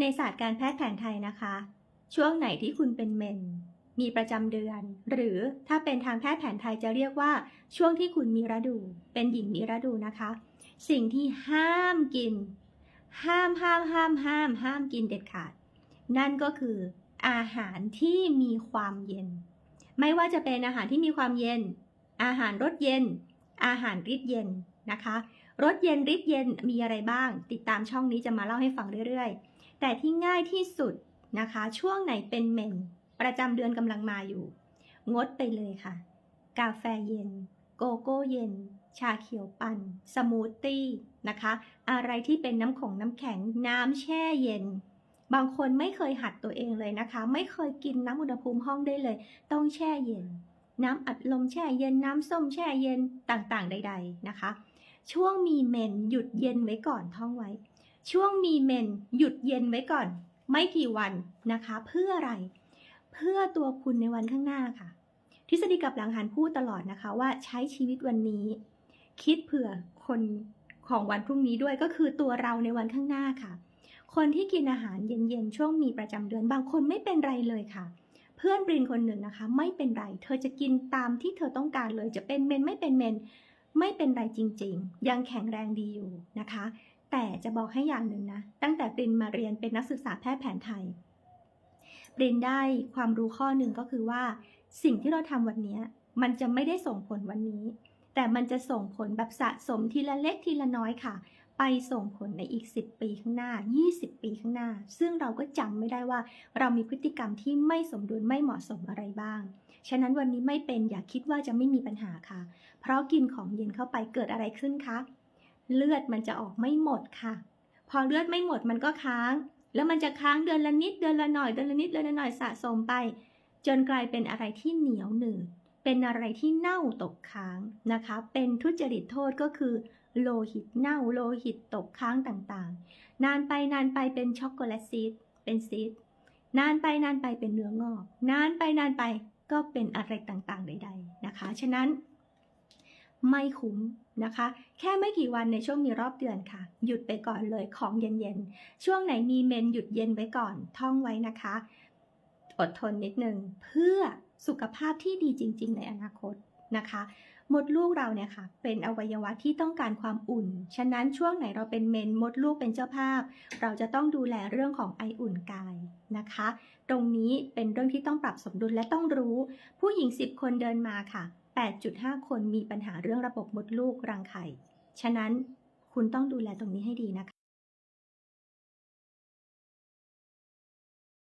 ในศาสตร์การแพทย์แผนไทยนะคะ ช่วงไหนที่คุณเป็นเมน มีประจำเดือน หรือถ้าเป็นทางแพทย์แผนไทยจะเรียกว่า ช่วงที่คุณมีฤดู เป็นหญิงมีฤดูนะคะ สิ่งที่ห้ามกิน ห้ามห้ามห้ามห้ามห้ามกินเด็ดขาด นั่นก็คืออาหารที่มีความเย็น ไม่ว่าจะเป็นอาหารที่มีความเย็น อาหารรสเย็น อาหารริดเย็นนะคะรสเย็นริดเย็นมีอะไรบ้าง ติดตามช่องนี้จะมาเล่าให้ฟังเรื่อยๆ แต่ที่ง่ายที่สุดนะคะ ช่วงไหนเป็นเมน ประจำเดือนกำลังมาอยู่ งดไปเลยค่ะ กาแฟเย็น โกโก้เย็น ชาเขียวปั่น สมูทตี้นะคะ อะไรที่เป็นน้ำของน้ำแข็ง น้ำแช่เย็น บางคนไม่เคยหัดตัวเองเลยนะคะ ไม่เคยกินน้ำอุณหภูมิห้องได้เลย ต้องแช่เย็น น้ำอัดลมแช่เย็น น้ำส้มแช่เย็นต่างๆ ใด ๆนะคะ ช่วงมีเมนหยุดเย็นไว้ก่อนท่องไว้ ช่วงมีเมนหยุดเย็นไว้ก่อน ไม่กี่วันนะคะ เพื่ออะไร เพื่อตัวคุณในวันข้างหน้าค่ะ ทฤษฎีกับหลังหันพูดตลอดนะคะว่าใช้ชีวิตวันนี้ คิดเผื่อคนของวันพรุ่งนี้ด้วยก็คือตัวเราในวันข้างหน้าค่ะ คนที่กินอาหารเย็นๆช่วงมีประจำเดือนบางคนไม่เป็นไรเลยค่ะ เพื่อนบรินคนหนึ่งนะคะ ไม่เป็นไร เธอจะกินตามที่เธอต้องการเลยจะเป็นเมนไม่เป็นเมนไม่เป็นไรจริงๆ ยังแข็งแรงดีอยู่นะคะ แต่จะบอกให้อย่างหนึ่งนะ ตั้งแต่ปรินมาเรียนเป็นนักศึกษาแพทย์แผนไทย ปรินได้ความรู้ข้อหนึ่งก็คือว่า สิ่งที่เราทำวันนี้มันจะไม่ได้ส่งผลวันนี้ แต่มันจะส่งผลแบบสะสมทีละเล็กทีละน้อยค่ะ ไปส่งผลในอีก 10 ปีข้างหน้า 20 ปีข้างหน้า ซึ่งเราก็จำไม่ได้ว่า เรามีพฤติกรรมที่ไม่สมดุลไม่เหมาะสมอะไรบ้าง ฉะนั้นวันนี้ไม่เป็นอย่าคิดว่าจะไม่มีปัญหาค่ะ เพราะกินของเย็นเข้าไปเกิดอะไรขึ้นคะ เลือดมันจะออกไม่หมดค่ะ พอเลือดไม่หมดมันก็ค้าง แล้วมันจะค้างเดือนละนิดเดือนละหน่อยเดือนละนิดเดือนละหน่อยสะสมไป จนกลายเป็นอะไรที่เหนียวหนืดเป็นอะไรที่เน่าตกค้างนะคะ เป็นทุจริตโทษก็คือ โลหิตเน่าโลหิตตกค้างต่างๆ นานไปนานไปเป็นช็อกโกแลตซีดเป็นซีดนานไปนานไปเป็นเนื้องอก นานไปนานไปก็เป็นอะไรต่างๆใด ๆ นะคะ ฉะนั้น ไม่คุ้มนะคะ แค่ไม่กี่วันในช่วงมีรอบเดือนค่ะ หยุดไปก่อนเลยของเย็นๆ ช่วงไหนมีเมนหยุดเย็นไว้ก่อน ท่องไว้นะคะ อดทนนิดนึงเพื่อสุขภาพที่ดีจริง ๆ ในอนาคตนะคะมดลูกเราเนี่ยค่ะ เป็นอวัยวะที่ต้องการความอุ่น ฉะนั้นช่วงไหนเราเป็นเมนมดลูกเป็นเจ้าภาพ เราจะต้องดูแลเรื่องของไออุ่นกายนะคะ ตรงนี้เป็นเรื่องที่ต้องปรับสมดุลและต้องรู้ ผู้หญิง 10 คนเดินมาค่ะ 8.5 คนมีปัญหาเรื่องระบบมดลูกรังไข่ ฉะนั้นคุณต้องดูแลตรงนี้ให้ดีนะคะ